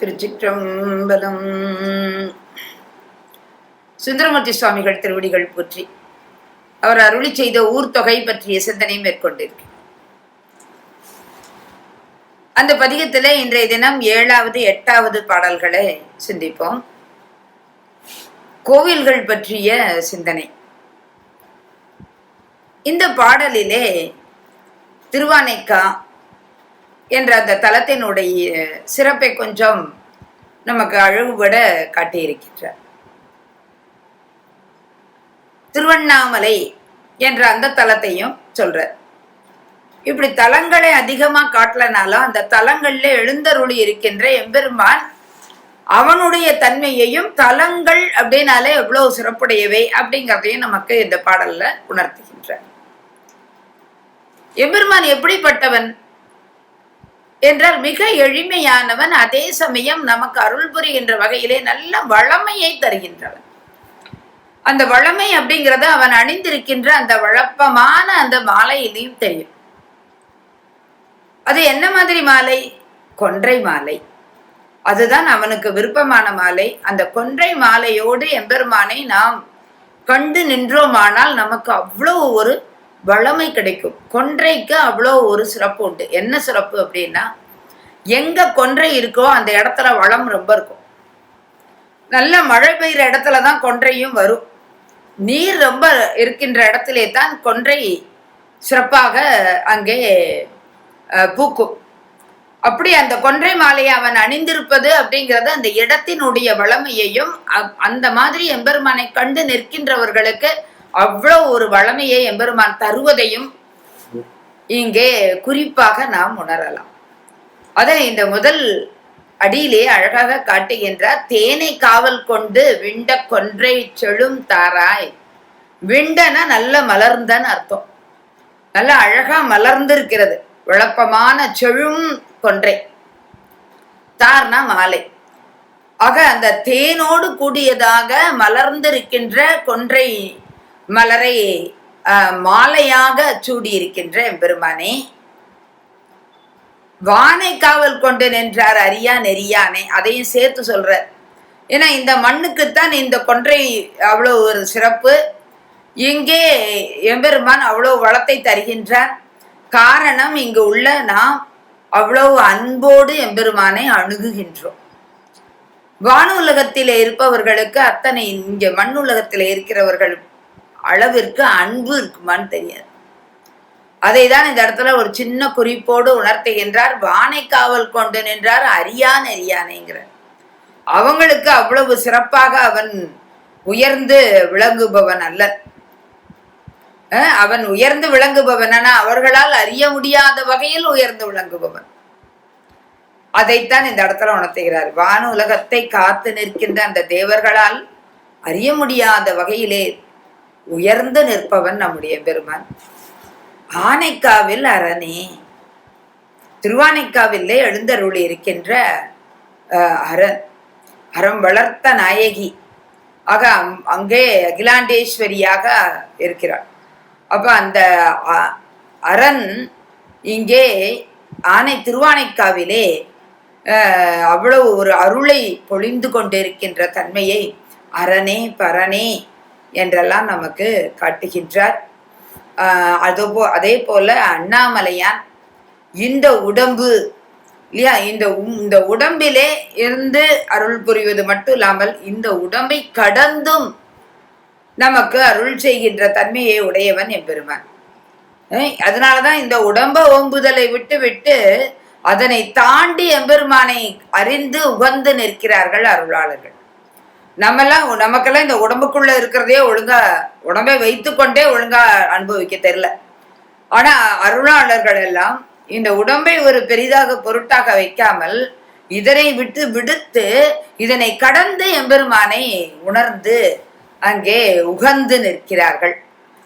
திருச்சிற்றம்பலம். சுந்தரமூர்த்தி சுவாமிகள் திருவடிகள் போற்றி அவர் அருளி செய்த ஊர் பற்றிய சிந்தனை மேற்கொண்டிருக்கிறார். அந்த பதிகத்தில் இன்றைய தினம் ஏழாவது எட்டாவது பாடல்களை சிந்திப்போம். கோவில்கள் பற்றிய சிந்தனை. இந்த பாடலிலே திருவானைக்கா என்ற அந்த தலத்தினுடைய சிறப்பை கொஞ்சம் நமக்கு அழகுபட காட்டியிருக்கின்றார். திருவண்ணாமலை என்ற அந்த தலத்தையும் சொல்றார். இப்படி தலங்களை அதிகமா காட்டலனாலும் அந்த தலங்கள்ல எழுந்தருளி இருக்கின்ற எம்பெருமான் அவனுடைய தன்மையையும் தலங்கள் அப்படின்னாலே எவ்வளவு சிறப்புடையவை அப்படிங்கிறதையும் நமக்கு இந்த பாடல்ல உணர்த்துகின்றார். எம்பெருமான் எப்படிப்பட்டவன்? என்றால் மிக எளிமையானவன் அதே சமயம் நமக்கு அருள் புரிகின்ற வகையிலே நல்ல வளமையை தருகின்றவன். அந்த வளமை அப்படிங்கிறது அவன் அணிந்திருக்கின்ற அந்த வழப்பமான அந்த மாலையிலையும் தெரியும். அது என்ன மாதிரி மாலை? கொன்றை மாலை. அதுதான் அவனுக்கு விருப்பமான மாலை. அந்த கொன்றை மாலையோடு எம்பெருமானை நாம் கண்டு நின்றோமானால் நமக்கு அவ்வளோ ஒரு வளமை கிடைக்கும். கொன்றைக்கு அவ்வளோ ஒரு சிறப்பு உண்டு. என்ன சிறப்பு அப்படின்னா எங்க கொன்றை இருக்கோ அந்த இடத்துல வளம் ரொம்ப இருக்கும். நல்ல மழை பெய்கிற இடத்துல தான் கொன்றையும் வரும். நீர் ரொம்ப இருக்கின்ற இடத்திலே தான் கொன்றை சிறப்பாக அங்கே பூக்கும். அப்படி அந்த கொன்றை மாலையை அவன் அணிந்திருப்பது அப்படிங்கிறது அந்த இடத்தினுடைய வளமையையும் அந்த மாதிரி எம்பெருமானை கண்டு நிற்கின்றவர்களுக்கு அவ்வளவு ஒரு வளமையை எம்பெருமான் தருவதையும் இங்கே குறிப்பாக நாம் உணரலாம். அதை இந்த முதல் அடியிலே அழகாக காட்டுகின்றார் தேனை காவல் கொண்டு விண்ட கொன்றை செழும் தாராய். விண்டன நல்ல மலர்ந்தன்னு அர்த்தம். நல்ல அழகா மலர்ந்து இருக்கிறது விளப்பமான செழும் கொன்றை. தார்னா மாலை. ஆக அந்த தேனோடு கூடியதாக மலர்ந்திருக்கின்ற கொன்றை மலரை மாலையாக சூடியிருக்கின்ற பெருமானே வானை காவல் கொண்டு நின்றார் அரியா நெறியானே அதையும் சேர்த்து சொல்ற ஏன்னா இந்த மண்ணுக்குத்தான் இந்த கொன்றை அவ்வளோ ஒரு சிறப்பு. இங்கே எம்பெருமான் அவ்வளோ வளத்தை தருகின்றார். காரணம் இங்கு உள்ள நாம் அவ்வளவு அன்போடு எம்பெருமானை அணுகுகின்றோம். வானுலகத்திலே இருப்பவர்களுக்கு அத்தனை இங்கே மண் உலகத்திலே இருக்கிறவர்கள் அளவிற்கு அன்பு இருக்குமான்னு தெரியாது. அதை தான் இந்த இடத்துல ஒரு சின்ன குறிப்போடு உணர்த்துகின்றார். வானை காவல் கொண்டு நின்றார் அரியான் அறியானைங்கிற அவங்களுக்கு அவ்வளவு சிறப்பாக அவன் உயர்ந்து விளங்குபவன் அல்ல. அவன் உயர்ந்து விளங்குபவன். ஆனால் அவர்களால் அறிய முடியாத வகையில் உயர்ந்து விளங்குபவன். அதைத்தான் இந்த இடத்துல உணர்த்துகிறார். வான உலகத்தை காத்து நிற்கின்ற அந்த தேவர்களால் அறிய முடியாத வகையிலே உயர்ந்து நிற்பவன் நம்முடைய பெருமான். ஆனைக்காவில் அரணே திருவானைக்காவிலே எழுந்தருள் இருக்கின்ற அரண் அறம் வளர்த்த நாயகி. ஆக அங்கே அகிலாண்டேஸ்வரியாக இருக்கிறாள். அப்ப அந்த அரண் இங்கே ஆனை திருவானைக்காவிலே அவ்வளவு ஒரு அருளை பொழிந்து கொண்டிருக்கின்ற தன்மையை அரணே பரணே என்றெல்லாம் நமக்கு காட்டுகின்றார். அதுபோ அதே போல அண்ணாமலையான் இந்த உடம்பு இல்லையா இந்த இந்த உடம்பிலே இருந்து அருள் புரிவது மட்டும் இல்லாமல் இந்த உடம்பை கடந்தும் நமக்கு அருள் செய்கின்ற தன்மையை உடையவன் எம்பெருமான். அதனாலதான் இந்த உடம்ப ஓம்புதலை விட்டு விட்டு அதனை தாண்டி எம்பெருமானை அறிந்து உகந்து நிற்கிறார்கள் அருளாளர்கள். நம்மெல்லாம் நமக்கெல்லாம் இந்த உடம்புக்குள்ள இருக்கிறதே ஒழுங்கா உடம்பை வைத்து கொண்டே ஒழுங்கா அனுபவிக்க தெரியல. ஆனா அருளாளர்கள் எல்லாம் இந்த உடம்பை ஒரு பெரிதாக பொருட்டாக வைக்காமல் இதனை விட்டு விடுத்து இதனை கடந்து எம்பெருமானை உணர்ந்து அங்கே உகந்து நிற்கிறார்கள்.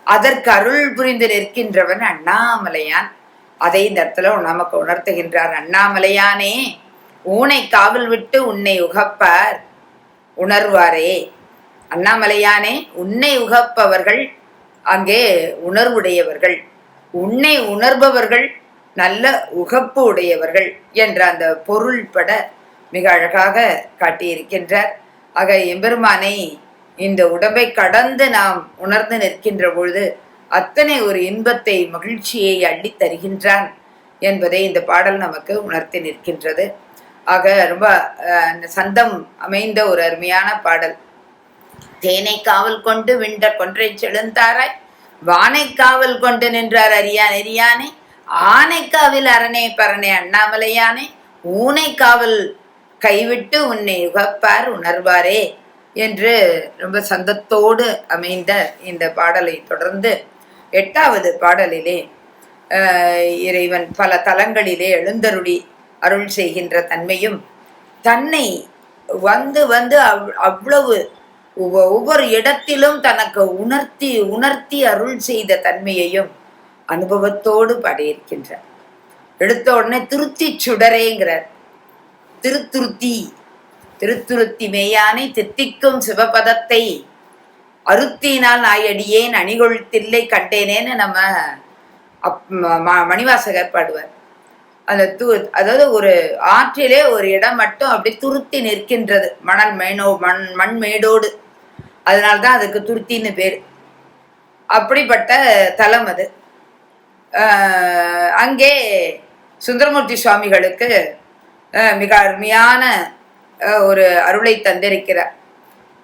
அதற்கு அருள் புரிந்து நிற்கின்றவன் அண்ணாமலையான். அதை இந்த இடத்துல நமக்கு உணர்த்துகின்றார் அண்ணாமலையானே. ஊனை காவல் விட்டு உன்னை உகப்பார். உணர்வாரே. அண்ணாமலையானே உன்னை உகப்பவர்கள் அங்கே உணர்வுடையவர்கள். உன்னை உணர்பவர்கள் நல்ல உகப்பு உடையவர்கள் என்ற அந்த பொருள்பட மிக அழகாக காட்டியிருக்கின்றார். ஆக எம்பெருமானை இந்த உடம்பை கடந்து நாம் உணர்ந்து நிற்கின்ற பொழுது அத்தனை ஒரு இன்பத்தை மகிழ்ச்சியை அள்ளித் தருகின்றான் என்பதை இந்த பாடல் நமக்கு உணர்த்தி நிற்கின்றது. ஆக ரொம்ப சந்தம் அமைந்த ஒரு அருமையான பாடல். தேனை காவல் கொண்டு விண்ட கொன்றை செழுந்தாராய் வானை காவல் கொண்டு நின்றார் அரியான் எரியானே ஆனைக்காவில் அரணே பரணே அண்ணாமலையானே ஊனை காவல் கைவிட்டு உன்னை உகப்பார் உணர்வாரே என்று ரொம்ப சந்தத்தோடு அமைந்த இந்த பாடலை தொடர்ந்து எட்டாவது பாடலிலே இறைவன் பல தலங்களிலே எழுந்தருளி அருள் செய்கின்ற தன்மையும் தன்னை வந்து வந்து அவ்- அவ்வளவு ஒவ்வொ- ஒவ்வொரு இடத்திலும் தனக்கு உணர்த்தி உணர்த்தி அருள் செய்த தன்மையையும் அனுபவத்தோடு பாடியிருக்கின்றார். எடுத்த உடனே திருத்தி சுடரேங்கிறார். திருத்துருத்தி திருத்துருத்தி மேயானை தித்திக்கும் சிவபதத்தை அருத்தினால் நாயடியேன் அணிகொழுத்தில்லை கண்டேனேன்னு நம்ம அப் மணிவாசகர் பாடுவார். அந்த து அதாவது ஒரு ஆற்றிலே ஒரு இடம் மட்டும் அப்படி துருத்தி நிற்கின்றது. மணல் மேனோ மண் மண் மேடோடு. அதனால்தான் அதுக்கு துருத்தின்னு பேர். அப்படிப்பட்ட தலம் அது. அங்கே சுந்தரமூர்த்தி சுவாமிகளுக்கு மிக அருமையான ஒரு அருளை தந்திருக்கிறார்.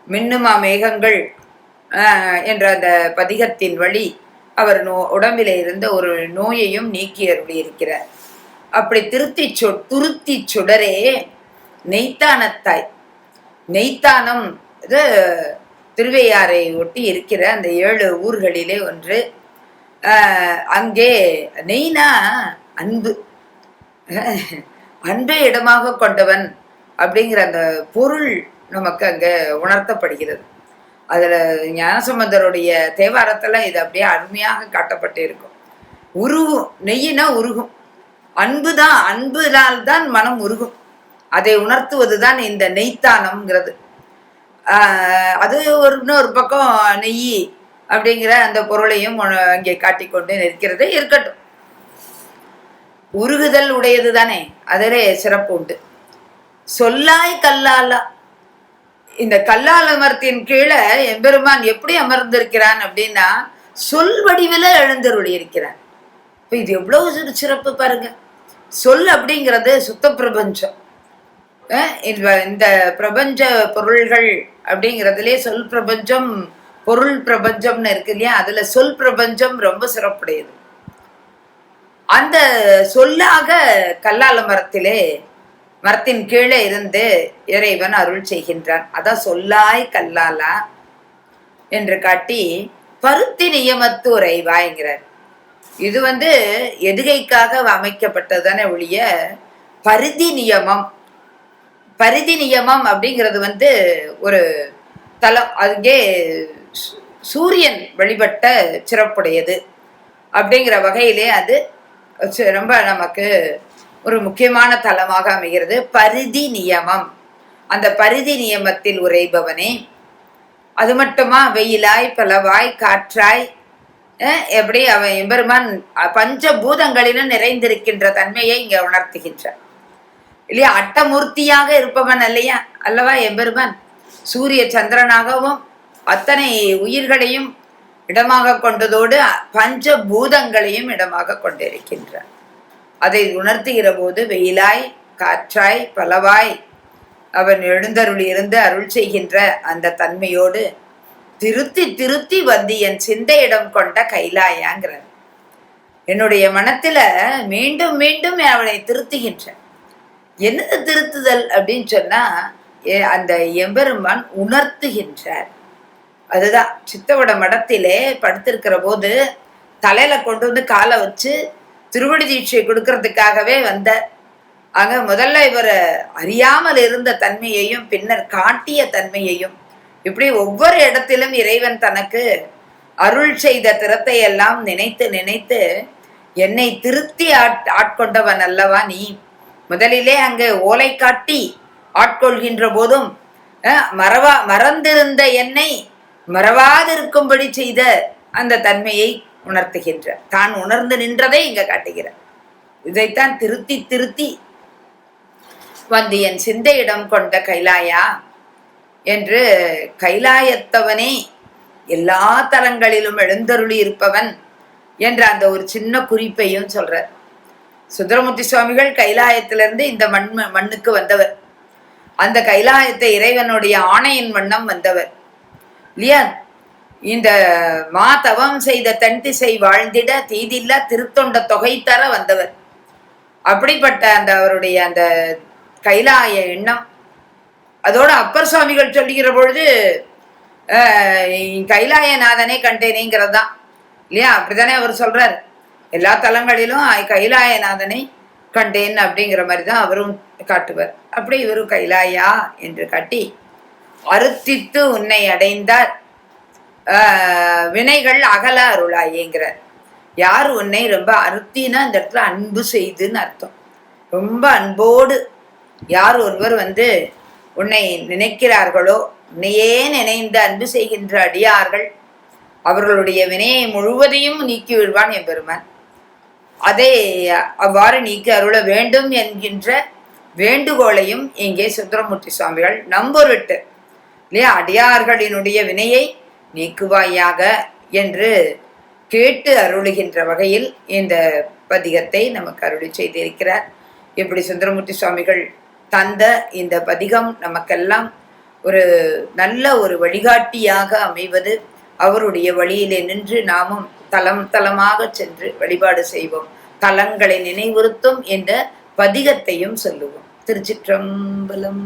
மின்னுமா மேகங்கள் என்ற அந்த பதிகத்தின் வழி அவர் நோ உடம்பிலே இருந்த ஒரு நோயையும் நீக்கி அருளியிருக்கிறார். அப்படி திருத்தி சொ துருத்தி சுடரே நெய்த்தானத்தாய். நெய்த்தானம் இது திருவையாறை ஒட்டி இருக்கிற அந்த ஏழு ஊர்களிலே ஒன்று. அங்கே நெய்னா அன்பு. அன்பை இடமாக கொண்டவன் அப்படிங்கிற அந்த பொருள் நமக்கு அங்கே உணர்த்தப்படுகிறது. அதில் ஞானசம்பந்தருடைய தேவாரத்தில் இது அப்படியே அருமையாக காட்டப்பட்டு இருக்கும் உருகும் நெய்யினா உருகும். அன்பு தான் அன்புனால் தான் மனம் உருகும். அதை உணர்த்துவது தான் இந்த நெய்த்தானம்ங்கிறது. அது ஒரு இன்னொரு பக்கம் நெய் அப்படிங்கிற அந்த பொருளையும் இங்கே காட்டிக்கொண்டு நிற்கிறது இருக்கட்டும். உருகுதல் உடையது தானே அதிலே சிறப்பு உண்டு. சொல்லாய் கல்லாலா இந்த கல்லால் அமர்த்தின் கீழே எம்பெருமான் எப்படி அமர்ந்திருக்கிறான் அப்படின்னா சொல் வடிவில் எழுந்தருளி இருக்கிறான் இப்போ இது எவ்வளவு சிறப்பு பாருங்க. சொல் அப்படிங்கிறது சுத்த பிரபஞ்சம். இந்த- இந்த பிரபஞ்ச பொருள்கள் அப்படிங்கிறதுலே சொல் பிரபஞ்சம் பொருள் பிரபஞ்சம்னு இருக்கு இல்லையா? அதுல சொல் பிரபஞ்சம் ரொம்ப சிறப்புடையது. அந்த சொல்லாக கல்லால மரத்திலே மரத்தின் கீழே இருந்து இறைவன் அருள் செய்கின்றான். அதான் சொல்லாய் கல்லாலா என்று காட்டி பருத்தி நியமத்து உரைவாய்கிறார் இது வந்து எதுகைக்காக அமைக்கப்பட்டதானே ஒழிய பரிதி நியமம். பரிதி நியமம் அப்படிங்கிறது வந்து ஒரு தலம் அங்கே சூரியன் வழிபட்ட சிறப்புடையது அப்படிங்கிற வகையிலே அது ரொம்ப நமக்கு ஒரு முக்கியமான தலமாக அமைகிறது. பரிதி நியமம். அந்த பரிதி நியமத்தில் உரைபவனே அது மட்டுமா? வெயிலாய் பலவாய் காற்றாய் எப்படி அவன் எம்பெருமான் பஞ்ச பஞ்சபூதங்களிலும் நிறைந்திருக்கின்ற தன்மையை இங்க உணர்த்துகின்றான். இல்லையா? அட்டமூர்த்தியாக இருப்பவன் அல்லையா? அல்லவா எம்பெருமான்? சூரிய சந்திரனாகவும் அத்தனை உயிர்களையும் இடமாக கொண்டதோடு பஞ்சபூதங்களையும் இடமாக கொண்டிருக்கின்றான். அதை உணர்த்துகிற போது வெயிலாய் காற்றாய் பலவாய் அவன் எழுந்தருள் இருந்து அருள் செய்கின்ற அந்த தன்மையோடு திருத்தி திருத்தி வந்து என் சிந்தையிடம் கொண்ட கைலாயாங்கிறார். என்னுடைய மனத்துல மீண்டும் மீண்டும் அவனை திருத்துகின்றேன். என்னது திருத்துதல் அப்படின்னு சொன்னா எ- அந்த எம்பெருமான் உணர்த்துகின்றார். அதுதான் சித்தவட மடத்திலே படுத்திருக்கிற போது தலையில கொண்டு வந்து காலை வச்சு திருவடி தீட்சை கொடுக்கறதுக்காகவே வந்த அங்க முதல்ல இவர் அறியாமல் இருந்த தன்மையையும் பின்னர் காட்டிய தன்மையையும் இப்படி ஒவ்வொரு இடத்திலும் இறைவன் தனக்கு அருள் செய்த திறத்தை எல்லாம் நினைத்து நினைத்து என்னை திருத்தி ஆட் ஆட்கொண்டவன் அல்லவா நீ? முதலிலே அங்கே ஓலை காட்டி ஆட்கொள்கின்ற போதும் மறவா மறந்திருந்த என்னை மறவாதிருக்கும்படி செய்த அந்த தன்மையை உணர்த்துகின்ற. தான் உணர்ந்து நின்றதை இங்க காட்டுகிறார். இதைத்தான் திருத்தி திருத்தி வந்து என் சிந்தையிடம் கொண்ட கைலாயா என்று கைலாயத்தவனே எல்லா தலங்களிலும் எழுந்தருளி இருப்பவன் என்ற அந்த ஒரு சின்ன குறிப்பையும் சொல்றார். சுந்தரமூர்த்தி சுவாமிகள் கைலாயத்திலிருந்து இந்த மண் மண்ணுக்கு வந்தவர். அந்த கைலாயத்தை இறைவனுடைய ஆணையின் வண்ணம் வந்தவர். இல்லையா? இந்த மா தவம் செய்த தன் திசை வாழ்ந்திட தீதில்ல திருத்தொண்ட தொகை தர வந்தவர். அப்படிப்பட்ட அந்த அவருடைய அந்த கைலாய எண்ணம் அதோட அப்பர் சுவாமிகள் சொல்லுகிற பொழுது அஹ், கைலாயநாதனே கண்டேனேங்கிறது தான் இல்லையா? அப்படித்தானே அவர் சொல்றார். எல்லா தலங்களிலும் கைலாயநாதனை கண்டேன் அப்படிங்கிற மாதிரி தான் அவரும் காட்டுவார். அப்படி இவரும் கைலாயா என்று காட்டி அறுத்தித்து உன்னை அடைந்தார். வினைகள் அகல அருளாயேங்கிறார். யார் உன்னை ரொம்ப அறுத்தினா இந்த இடத்துல அன்பு செய்துன்னு அர்த்தம். ரொம்ப அன்போடு யார் ஒருவர் வந்து உன்னை நினைக்கிறார்களோ உன்னையே நினைந்து அன்பு செய்கின்ற அடியார்கள் அவர்களுடைய வினையை முழுவதையும் நீக்கி விடுவான் என் பெருமான் அதை அவ்வாறு நீக்கி அருள வேண்டும் என்கின்ற வேண்டுகோளையும் இங்கே சுந்தரமூர்த்தி சுவாமிகள் நம்பொருட்டு. இல்லையா? அடியார்களினுடைய வினையை நீக்குவாயாக என்று கேட்டு அருளுகின்ற வகையில் இந்த பதிகத்தை நமக்கு அருளி செய்திருக்கிறார். இப்படி சுந்தரமூர்த்தி சுவாமிகள் தந்த இந்த பதிகம் நமக்கெல்லாம் ஒரு நல்ல ஒரு வழிகாட்டியாக அமைவது. அவருடைய வழியிலே நின்று நாமும் தலம் தலமாக சென்று வழிபாடு செய்வோம். தலங்களை நினைவுறுத்தும் என்ற பதிகத்தையும் சொல்லுவோம். திருச்சிற்றம்பலம்.